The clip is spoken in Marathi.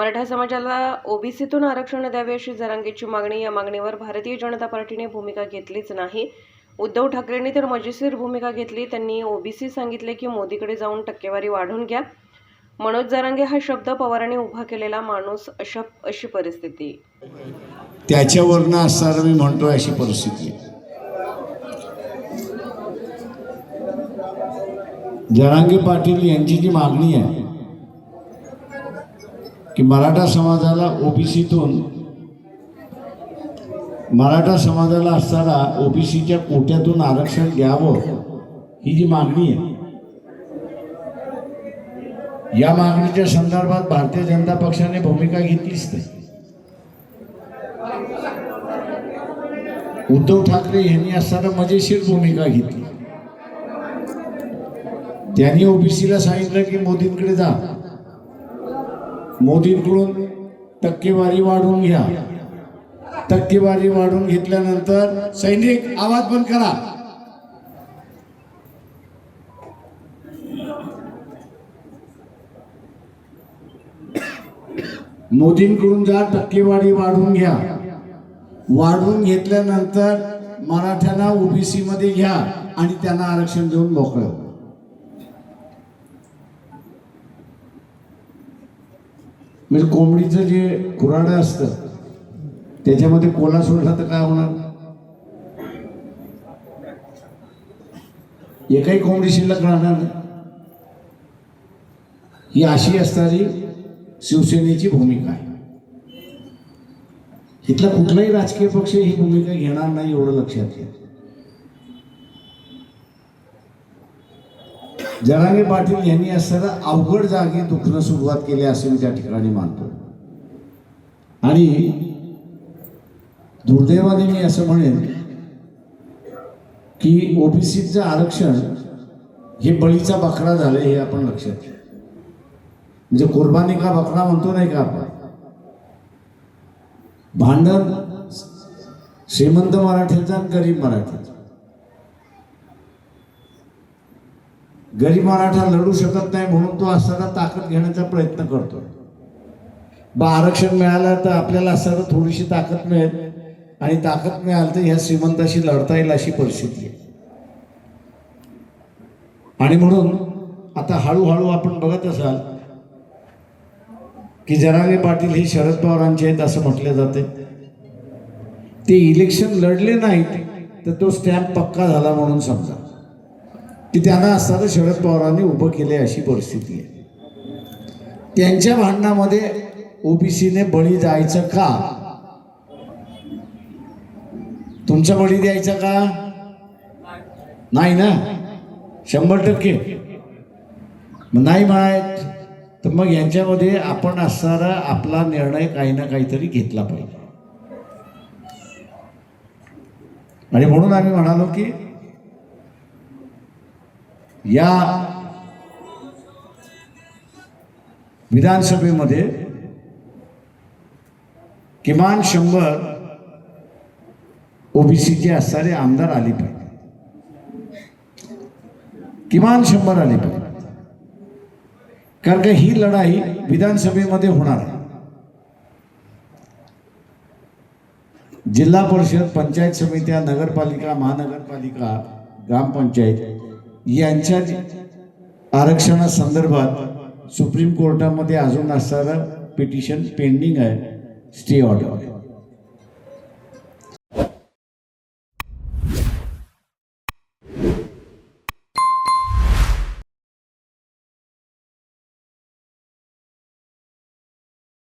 मराठा समाजाला ओबीसीतून आरक्षण द्यावे अशी जरांगेची मागणी या मागणीवर भारतीय जनता पार्टीने भूमिका घेतलीच नाही. उद्धव ठाकरेंनी तर मजेशीर भूमिका घेतली. त्यांनी ओबीसी सांगितले की मोदीकडे जाऊन टक्केवारी वाढून घ्या. मनोज जरांगे हा शब्द पवारांनी उभा केलेला माणूस अशा अशी परिस्थिती. त्याच्यावरनं असणार मी म्हणतोय अशी परिस्थिती जरांगे पाटील यांची जी मागणी आहे की मराठा समाजाला ओबीसीतून मराठा समाजाला असताना ओबीसीच्या कोट्यातून आरक्षण घ्यावं ही जी मागणी आहे. या मागणीच्या संदर्भात भारतीय जनता पक्षाने भूमिका घेतलीच नाही. उद्धव ठाकरे यांनी असताना मजेशीर भूमिका घेतली. त्यांनी ओबीसीला सांगितलं की मोदींकडे जा. मोदींकडून टक्केवारी वाढवून घ्या. टक्केवारी वाढवून घेतल्यानंतर सैनिक आवाज बंद करा. मोदींकडून जा टक्केवारी वाढवून घ्या. वाढवून घेतल्यानंतर मराठ्यांना ओबीसी मध्ये घ्या आणि त्यांना आरक्षण देऊन मोकळं. म्हणजे कोंबडीचं जे कुराडं असतं त्याच्यामध्ये कोला सोडला तर काय होणार? एकही कोंबडी शिल्लक राहणार नाही. ही अशी असणारी शिवसेनेची भूमिका आहे. इथला कुठलाही राजकीय पक्ष ही भूमिका घेणार नाही एवढं लक्षात घ्या. जरांगे पाटील यांनी असताना अवघड जागी दुखणं सुरुवात केली असे मी त्या ठिकाणी मानतो. आणि दुर्दैवाने मी असं म्हणेन की ओबीसीचं आरक्षण हे बळीचा बकरा झालं हे आपण लक्षात घ्या म्हणजे कुर्बानी का बकरा म्हणतो नाही का आपण? भांडण श्रीमंत मराठीचा आणि गरीब मराठीचा गरीब मराठा लढू शकत नाही म्हणून तो असताना ताकद घेण्याचा प्रयत्न करतो. बा आरक्षण मिळालं तर आपल्याला असताना थोडीशी ताकद मिळेल. आणि ताकद मिळाली तर ह्या श्रीमंताशी लढता येईल अशी परिस्थिती आहे. आणि म्हणून आता हळूहळू आपण बघत असाल की जरांगे पाटील हे शरद पवारांचे आहेत असं म्हटले जाते. ते इलेक्शन लढले नाहीत तर तो स्टॅम्प पक्का झाला म्हणून समजा. की त्यांना असताना शरद पवारांनी उभं केले अशी परिस्थिती आहे. त्यांच्या भांडणामध्ये ओबीसीने बळी जायचं का? तुमचा बळी द्यायचा का? नाही ना? शंभर टक्के. मग नाही माहीत तर मग यांच्यामध्ये आपण असणारा आपला निर्णय काही ना काहीतरी घेतला पाहिजे. आणि म्हणून आम्ही म्हणालो की या विधानसभेमध्ये किमान शंभर ओबीसीचे असणारे आमदार आले पाहिजे. किमान शंभर आले पाहिजे. कारण का ही लढाई विधानसभेमध्ये होणार आहे. जिल्हा परिषद पंचायत समित्या नगरपालिका महानगरपालिका ग्रामपंचायत यांच्या आरक्षणासंदर्भात सुप्रीम कोर्टामध्ये अजून असणारं पिटिशन पेंडिंग आहे स्टे ऑर्डर